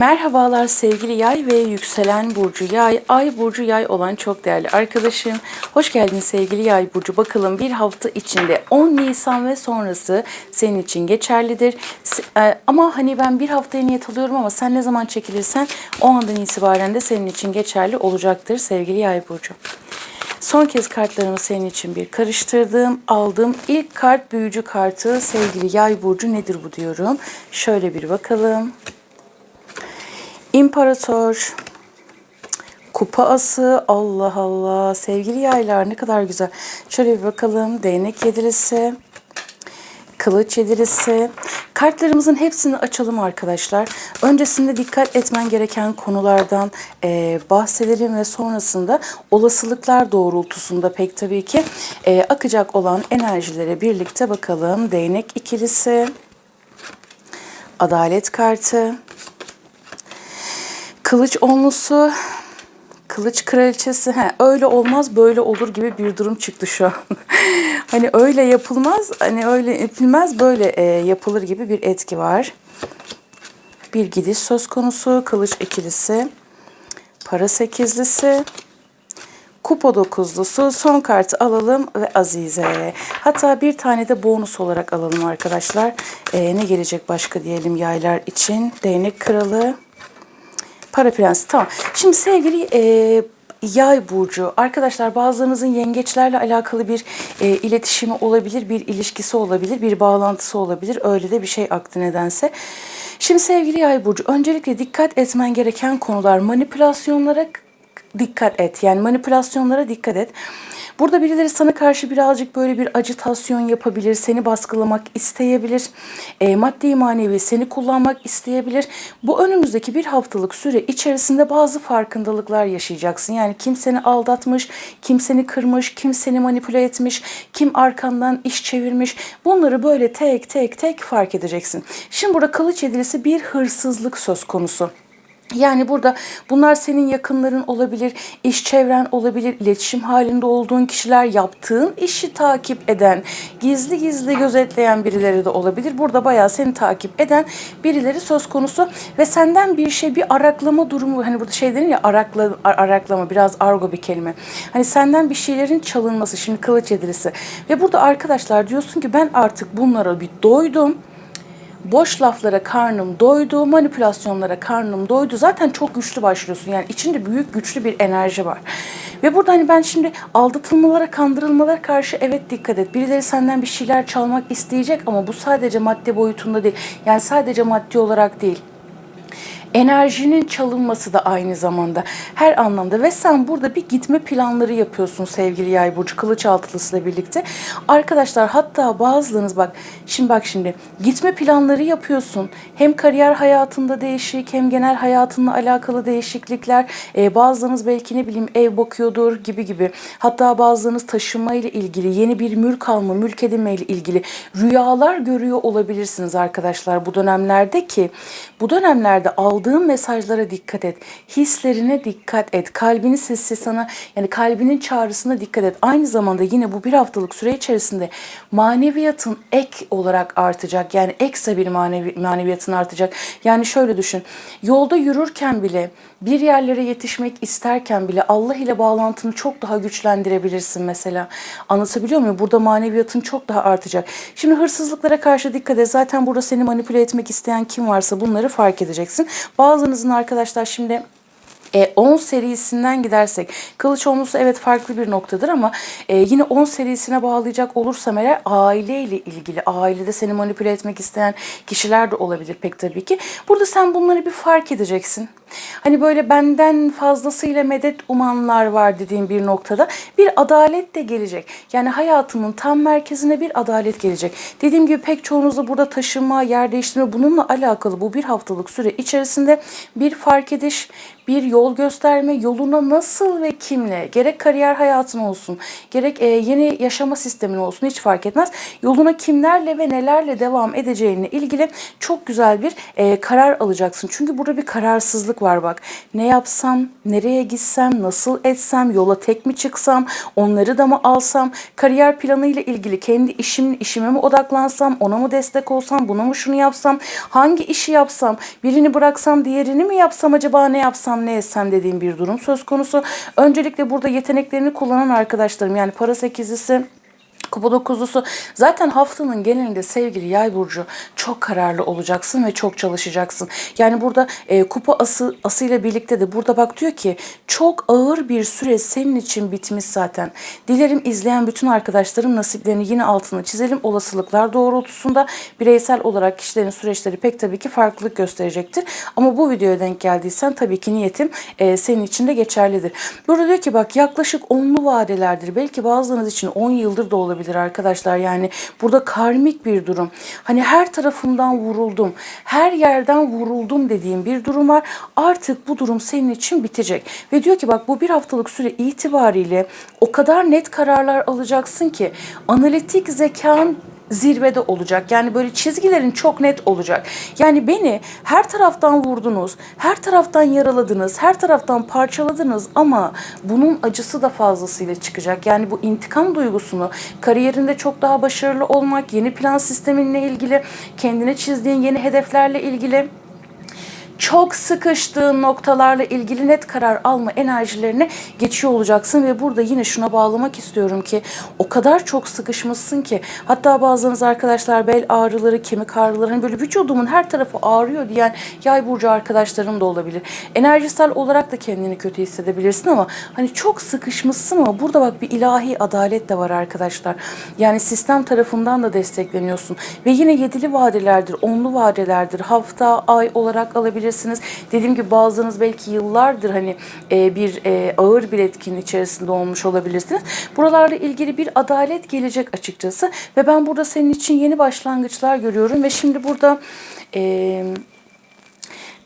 Merhabalar sevgili yay ve yükselen burcu yay, ay burcu yay olan çok değerli arkadaşım. Hoş geldin sevgili yay burcu. Bakalım bir hafta içinde 10 Nisan ve sonrası senin için geçerlidir. E, Ama hani ben bir haftaya niyet alıyorum ama sen ne zaman çekilirsen o andan itibaren de senin için geçerli olacaktır sevgili yay burcu. Son kez kartlarımı senin için bir karıştırdım. Aldım. İlk kart büyücü kartı sevgili yay burcu nedir bu diyorum. Şöyle bir bakalım. İmparator. Kupa ası. Allah Allah. Sevgili yaylar ne kadar güzel. Şöyle bir bakalım. Değnek yedilisi. Kılıç yedilisi. Kartlarımızın hepsini açalım arkadaşlar. Öncesinde dikkat etmen gereken konulardan eee, bahsedelim ve sonrasında olasılıklar doğrultusunda pek tabii ki eee, akacak olan enerjilere birlikte bakalım. Değnek ikilisi. Adalet kartı. Kılıç onlusu, kılıç kraliçesi. He, öyle olmaz böyle olur gibi bir durum çıktı şu an. hani öyle yapılmaz, hani öyle yapılmaz böyle e, yapılır gibi bir etki var. Bir gidiş söz konusu, kılıç ikilisi, para sekizlisi, Kupa dokuzlusu son kartı alalım ve Azize. Hatta bir tane de bonus olarak alalım arkadaşlar. Ee, ne gelecek başka diyelim yaylar için. Değnek kralı. Para prensi tamam. Şimdi sevgili e, yay burcu arkadaşlar bazılarınızın yengeçlerle alakalı bir e, iletişimi olabilir, bir ilişkisi olabilir, bir bağlantısı olabilir. Öyle de bir şey aktı nedense. Şimdi sevgili yay burcu öncelikle dikkat etmen gereken konular manipülasyonlara dikkat et. Yani manipülasyonlara dikkat et. Burada birileri sana karşı birazcık böyle bir acitasyon yapabilir, seni baskılamak isteyebilir, e, maddi manevi seni kullanmak isteyebilir. Bu önümüzdeki bir haftalık süre içerisinde bazı farkındalıklar yaşayacaksın. Yani kim seni aldatmış, kim seni kırmış, kim seni manipüle etmiş, kim arkandan iş çevirmiş. Bunları böyle tek tek tek fark edeceksin. Şimdi burada kılıç yedilisi bir hırsızlık söz konusu. Yani burada bunlar senin yakınların olabilir, iş çevren olabilir, iletişim halinde olduğun kişiler, yaptığın işi takip eden, gizli gizli gözetleyen birileri de olabilir. Burada bayağı seni takip eden birileri söz konusu ve senden bir şey, bir araklama durumu, hani burada şey denir ya arakla, ar- araklama biraz argo bir kelime. Hani senden bir şeylerin çalınması, şimdi kılıç yedilisi. Ve burada arkadaşlar diyorsun ki ben artık bunlara bir doydum. Boş laflara karnım doydu, manipülasyonlara karnım doydu. Zaten çok güçlü başlıyorsun. Yani içinde büyük güçlü bir enerji var. Ve burada hani ben şimdi aldatılmalara, kandırılmalara karşı evet dikkat et. Birileri senden bir şeyler çalmak isteyecek ama bu sadece madde boyutunda değil. Yani sadece maddi olarak değil enerjinin çalınması da aynı zamanda her anlamda ve sen burada bir gitme planları yapıyorsun sevgili yay burcu kılıç altılısıyla birlikte. Arkadaşlar hatta bazılarınız bak şimdi bak şimdi gitme planları yapıyorsun. Hem kariyer hayatında değişik hem genel hayatınla alakalı değişiklikler. Ee, bazılarınız belki ne bileyim ev bakıyordur gibi gibi. Hatta bazılarınız taşınma ile ilgili yeni bir mülk alma, mülk edinme ile ilgili rüyalar görüyor olabilirsiniz arkadaşlar bu dönemlerde ki bu dönemlerde aldığın mesajlara dikkat et. Hislerine dikkat et. Kalbini sesi sana yani kalbinin çağrısına dikkat et. Aynı zamanda yine bu bir haftalık süre içerisinde maneviyatın ek olarak artacak. Yani ekstra bir manevi, maneviyatın artacak. Yani şöyle düşün. Yolda yürürken bile bir yerlere yetişmek isterken bile Allah ile bağlantını çok daha güçlendirebilirsin mesela. Anlatabiliyor muyum? Burada maneviyatın çok daha artacak. Şimdi hırsızlıklara karşı dikkat et. Zaten burada seni manipüle etmek isteyen kim varsa bunları fark edeceksin. Bazınızın arkadaşlar şimdi e, 10 serisinden gidersek kılıç onlusu evet farklı bir noktadır ama e, yine 10 serisine bağlayacak olursam eğer aileyle ilgili ailede seni manipüle etmek isteyen kişiler de olabilir pek tabii ki. Burada sen bunları bir fark edeceksin. Hani böyle benden fazlasıyla medet umanlar var dediğim bir noktada bir adalet de gelecek. Yani hayatının tam merkezine bir adalet gelecek. Dediğim gibi pek çoğunuzda burada taşınma, yer değiştirme bununla alakalı bu bir haftalık süre içerisinde bir fark ediş, bir yol gösterme, yoluna nasıl ve kimle, gerek kariyer hayatın olsun, gerek e, yeni yaşama sistemin olsun hiç fark etmez. Yoluna kimlerle ve nelerle devam edeceğine ilgili çok güzel bir e, karar alacaksın. Çünkü burada bir kararsızlık var bak. Ne yapsam, nereye gitsem, nasıl etsem, yola tek mi çıksam, onları da mı alsam, kariyer planı ile ilgili kendi işim, işime mi odaklansam, ona mı destek olsam, buna mı şunu yapsam, hangi işi yapsam, birini bıraksam, diğerini mi yapsam, acaba ne yapsam, ne etsem dediğim bir durum söz konusu. Öncelikle burada yeteneklerini kullanan arkadaşlarım yani para sekizlisi, Kupa dokuzlusu zaten haftanın genelinde sevgili yay burcu çok kararlı olacaksın ve çok çalışacaksın. Yani burada e, kupa ası asıyla birlikte de burada bak diyor ki çok ağır bir süre senin için bitmiş zaten. Dilerim izleyen bütün arkadaşlarım nasiplerini yine altını çizelim. Olasılıklar doğrultusunda bireysel olarak kişilerin süreçleri pek tabii ki farklılık gösterecektir. Ama bu videoya denk geldiysen tabii ki niyetim e, senin için de geçerlidir. Burada diyor ki bak yaklaşık onlu vadelerdir. Belki bazılarınız için 10 yıldır da olabilir arkadaşlar. Yani burada karmik bir durum. Hani her tarafımdan vuruldum, her yerden vuruldum dediğim bir durum var. Artık bu durum senin için bitecek. Ve diyor ki bak bu bir haftalık süre itibariyle o kadar net kararlar alacaksın ki analitik zekan zirvede olacak. Yani böyle çizgilerin çok net olacak. Yani beni her taraftan vurdunuz, her taraftan yaraladınız, her taraftan parçaladınız ama bunun acısı da fazlasıyla çıkacak. Yani bu intikam duygusunu kariyerinde çok daha başarılı olmak, yeni plan sisteminle ilgili, kendine çizdiğin yeni hedeflerle ilgili çok sıkıştığın noktalarla ilgili net karar alma enerjilerine geçiyor olacaksın ve burada yine şuna bağlamak istiyorum ki o kadar çok sıkışmışsın ki hatta bazılarınız arkadaşlar bel ağrıları, kemik ağrıları hani böyle vücudumun her tarafı ağrıyor diyen yay burcu arkadaşlarım da olabilir. Enerjisel olarak da kendini kötü hissedebilirsin ama hani çok sıkışmışsın ama burada bak bir ilahi adalet de var arkadaşlar. Yani sistem tarafından da destekleniyorsun ve yine yedili vadelerdir, onlu vadelerdir. Hafta, ay olarak alabilirsiniz. Dediğim gibi bazılarınız belki yıllardır hani e, bir e, ağır bir etkinin içerisinde olmuş olabilirsiniz. Buralarla ilgili bir adalet gelecek açıkçası ve ben burada senin için yeni başlangıçlar görüyorum ve şimdi burada e,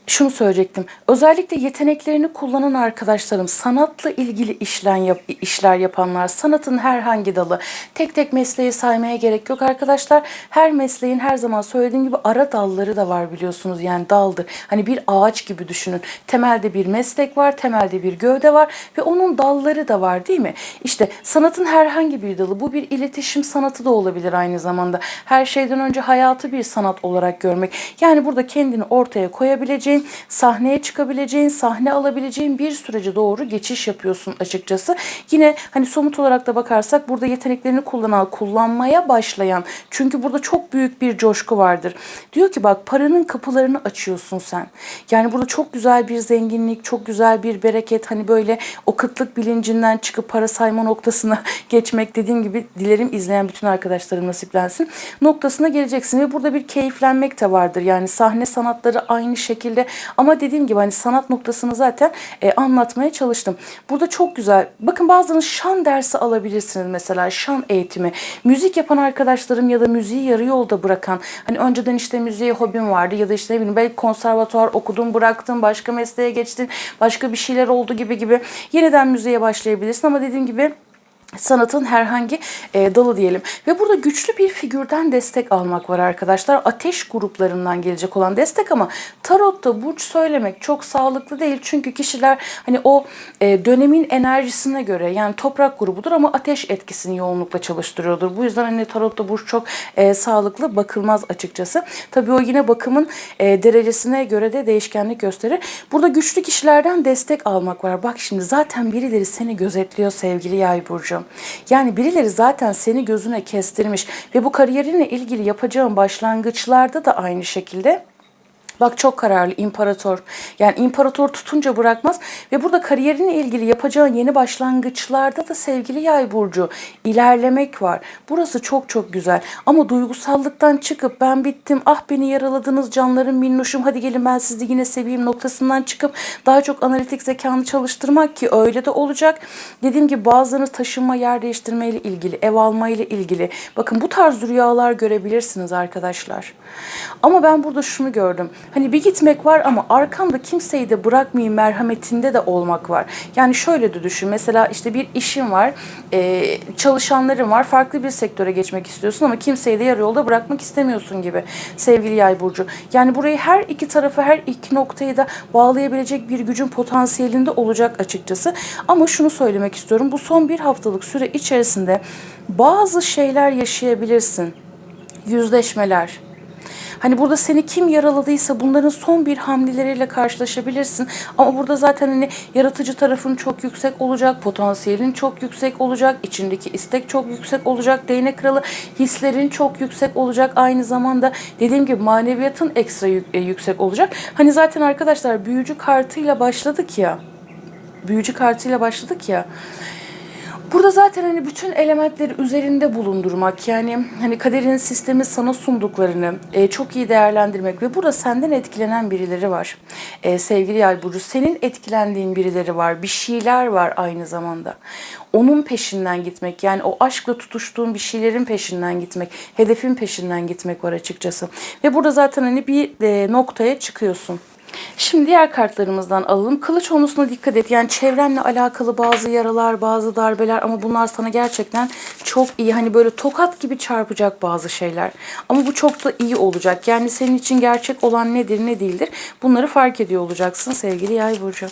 şunu söyleyecektim. Özellikle yeteneklerini kullanan arkadaşlarım, sanatla ilgili işler, yap, işler yapanlar, sanatın herhangi dalı, tek tek mesleği saymaya gerek yok arkadaşlar. Her mesleğin her zaman söylediğim gibi ara dalları da var biliyorsunuz yani daldır. Hani bir ağaç gibi düşünün. Temelde bir meslek var, temelde bir gövde var ve onun dalları da var değil mi? İşte sanatın herhangi bir dalı. Bu bir iletişim sanatı da olabilir aynı zamanda. Her şeyden önce hayatı bir sanat olarak görmek. Yani burada kendini ortaya koyabileceğin, sahneye çıkabileceğin, sahne alabileceğin bir sürece doğru geçiş yapıyorsun açıkçası. Yine hani somut olarak da bakarsak burada yeteneklerini kullanan, kullanmaya başlayan çünkü burada çok büyük bir coşku vardır. Diyor ki bak paranın kapılarını açıyorsun sen. Yani burada çok güzel bir zenginlik, çok güzel bir bereket hani böyle o kıtlık bilincinden çıkıp para sayma noktasına geçmek dediğim gibi dilerim izleyen bütün arkadaşlarım nasiplensin. Noktasına geleceksin ve burada bir keyiflenmek de vardır. Yani sahne sanatları aynı şekilde ama dediğim gibi hani sanat noktasını zaten e, anlatmaya çalıştım. Burada çok güzel. Bakın bazılarınız şan dersi alabilirsiniz mesela şan eğitimi. Müzik yapan arkadaşlarım ya da müziği yarı yolda bırakan hani önceden işte müziğe hobim vardı ya da işte ne bileyim belki konservatuvar okudun bıraktın başka mesleğe geçtin başka bir şeyler oldu gibi gibi yeniden müziğe başlayabilirsin ama dediğim gibi sanatın herhangi e, dalı diyelim. Ve burada güçlü bir figürden destek almak var arkadaşlar. Ateş gruplarından gelecek olan destek ama tarotta burç söylemek çok sağlıklı değil. Çünkü kişiler hani o e, dönemin enerjisine göre yani toprak grubudur ama ateş etkisini yoğunlukla çalıştırıyordur. Bu yüzden hani tarotta burç çok e, sağlıklı bakılmaz açıkçası. Tabii o yine bakımın e, derecesine göre de değişkenlik gösterir. Burada güçlü kişilerden destek almak var. Bak şimdi zaten birileri seni gözetliyor sevgili yay burcu. Yani birileri zaten seni gözüne kestirmiş ve bu kariyerinle ilgili yapacağın başlangıçlarda da aynı şekilde Bak çok kararlı imparator. Yani imparator tutunca bırakmaz ve burada kariyerinle ilgili yapacağın yeni başlangıçlarda da sevgili yay burcu ilerlemek var. Burası çok çok güzel ama duygusallıktan çıkıp ben bittim ah beni yaraladınız canlarım minnoşum hadi gelin ben sizi yine seveyim noktasından çıkıp daha çok analitik zekanı çalıştırmak ki öyle de olacak. Dediğim gibi bazılarınız taşınma yer değiştirme ile ilgili ev alma ile ilgili bakın bu tarz rüyalar görebilirsiniz arkadaşlar. Ama ben burada şunu gördüm. Hani bir gitmek var ama arkamda kimseyi de bırakmayayım merhametinde de olmak var. Yani şöyle de düşün. Mesela işte bir işin var, e, çalışanların var, farklı bir sektöre geçmek istiyorsun ama kimseyi de yarı yolda bırakmak istemiyorsun gibi sevgili yay burcu. Yani burayı her iki tarafı, her iki noktayı da bağlayabilecek bir gücün potansiyelinde olacak açıkçası. Ama şunu söylemek istiyorum. Bu son bir haftalık süre içerisinde bazı şeyler yaşayabilirsin. Yüzleşmeler, Hani burada seni kim yaraladıysa bunların son bir hamleleriyle karşılaşabilirsin. Ama burada zaten hani yaratıcı tarafın çok yüksek olacak, potansiyelin çok yüksek olacak, içindeki istek çok yüksek olacak, değnek kralı hislerin çok yüksek olacak. Aynı zamanda dediğim gibi maneviyatın ekstra e, yüksek olacak. Hani zaten arkadaşlar büyücü kartıyla başladık ya. Büyücü kartıyla başladık ya. Burada zaten hani bütün elementleri üzerinde bulundurmak yani hani kaderin sistemi sana sunduklarını e, çok iyi değerlendirmek ve burada senden etkilenen birileri var. E, sevgili Yay Burcu senin etkilendiğin birileri var. Bir şeyler var aynı zamanda. Onun peşinden gitmek yani o aşkla tutuştuğun bir şeylerin peşinden gitmek, hedefin peşinden gitmek var açıkçası. Ve burada zaten hani bir e, noktaya çıkıyorsun. Şimdi diğer kartlarımızdan alalım. Kılıç onusuna dikkat et. Yani çevrenle alakalı bazı yaralar, bazı darbeler ama bunlar sana gerçekten çok iyi. Hani böyle tokat gibi çarpacak bazı şeyler. Ama bu çok da iyi olacak. Yani senin için gerçek olan nedir, ne değildir? Bunları fark ediyor olacaksın sevgili Yay burcu.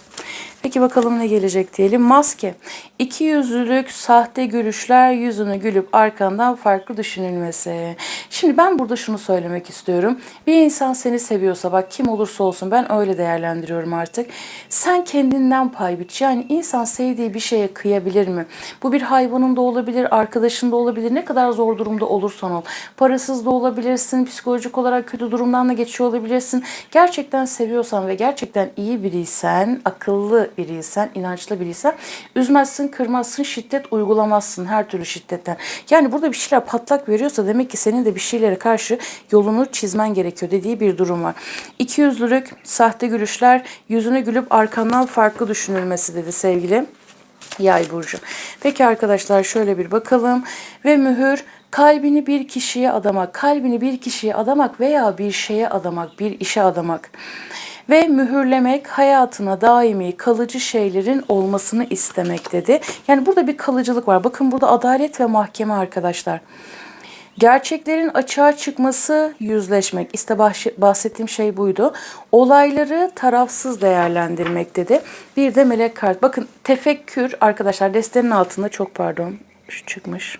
Peki bakalım ne gelecek diyelim. Maske. İki yüzlülük, sahte gülüşler, yüzünü gülüp arkandan farklı düşünülmesi. Şimdi ben burada şunu söylemek istiyorum. Bir insan seni seviyorsa bak kim olursa olsun ben öyle değerlendiriyorum artık. Sen kendinden pay biç. Yani insan sevdiği bir şeye kıyabilir mi? Bu bir hayvanın da olabilir, arkadaşın da olabilir. Ne kadar zor durumda olursan ol. Parasız da olabilirsin, psikolojik olarak kötü durumdan da geçiyor olabilirsin. Gerçekten seviyorsan ve gerçekten iyi biriysen, akıllı biriysen, inançlı biriysen üzmezsin, kırmazsın, şiddet uygulamazsın her türlü şiddetten. Yani burada bir şeyler patlak veriyorsa demek ki senin de bir şeylere karşı yolunu çizmen gerekiyor dediği bir durum var. İki yüzlülük, sahte gülüşler, yüzüne gülüp arkandan farklı düşünülmesi dedi sevgili. Yay burcu. Peki arkadaşlar şöyle bir bakalım ve mühür kalbini bir kişiye adamak, kalbini bir kişiye adamak veya bir şeye adamak, bir işe adamak ve mühürlemek hayatına daimi kalıcı şeylerin olmasını istemek dedi. Yani burada bir kalıcılık var. Bakın burada adalet ve mahkeme arkadaşlar. Gerçeklerin açığa çıkması, yüzleşmek. İşte bahsettiğim şey buydu. Olayları tarafsız değerlendirmek dedi. Bir de melek kart. Bakın tefekkür arkadaşlar destenin altında çok pardon şu çıkmış.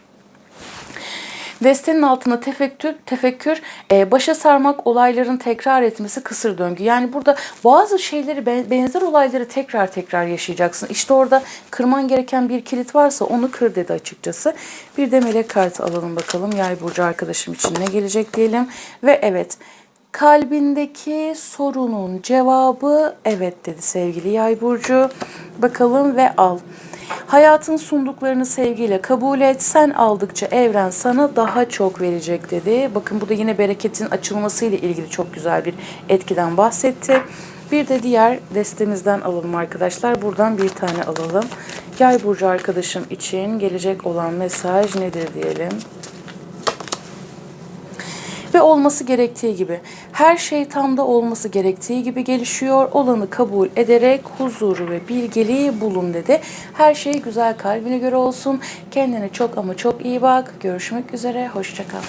Destenin altında tefekkür, tefekkür e, başa sarmak, olayların tekrar etmesi kısır döngü. Yani burada bazı şeyleri ben- benzer olayları tekrar tekrar yaşayacaksın. İşte orada kırman gereken bir kilit varsa onu kır dedi açıkçası. Bir de melek kartı alalım bakalım. Yay burcu arkadaşım için ne gelecek diyelim. Ve evet kalbindeki sorunun cevabı evet dedi sevgili Yay burcu. Bakalım ve al. Hayatın sunduklarını sevgiyle kabul et. Sen aldıkça evren sana daha çok verecek dedi. Bakın bu da yine bereketin açılmasıyla ilgili çok güzel bir etkiden bahsetti. Bir de diğer destemizden alalım arkadaşlar. Buradan bir tane alalım. Yay burcu arkadaşım için gelecek olan mesaj nedir diyelim ve olması gerektiği gibi. Her şey tam da olması gerektiği gibi gelişiyor. Olanı kabul ederek huzuru ve bilgeliği bulun dedi. Her şey güzel kalbine göre olsun. Kendine çok ama çok iyi bak. Görüşmek üzere. Hoşçakal.